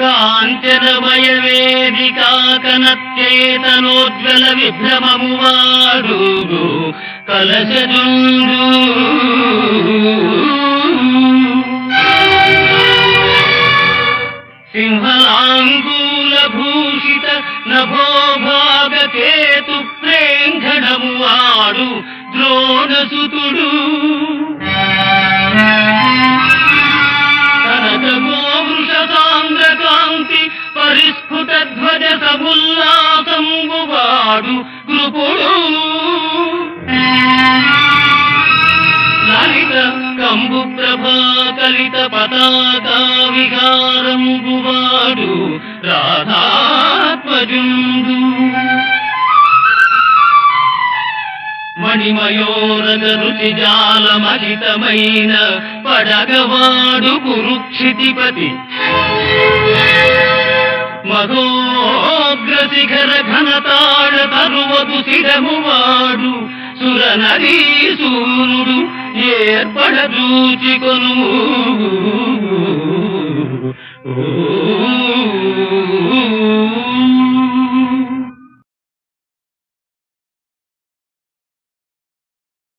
కాంచనమయ వేదికా విభ్రమము వాడు కలశజుండు సింహలాంగూల భూషిత నభోభాగ కేతు ప్రేంఘణము వాడు ద్రోణసుతుడు. కృపుడు లలిత కంబు ప్రభా కలిత పతాకా విహారంబువాడు రాధాత్మజుండు. మణిమయోరగ రుచి జాలమహితమైన పడగవాడు కురుక్షితిపతి మహోగ్రశిఖర ఘనతాళ తరువదు శిరము వాడు సురనరీ సూరుడు ఏర్పడ చూచికొను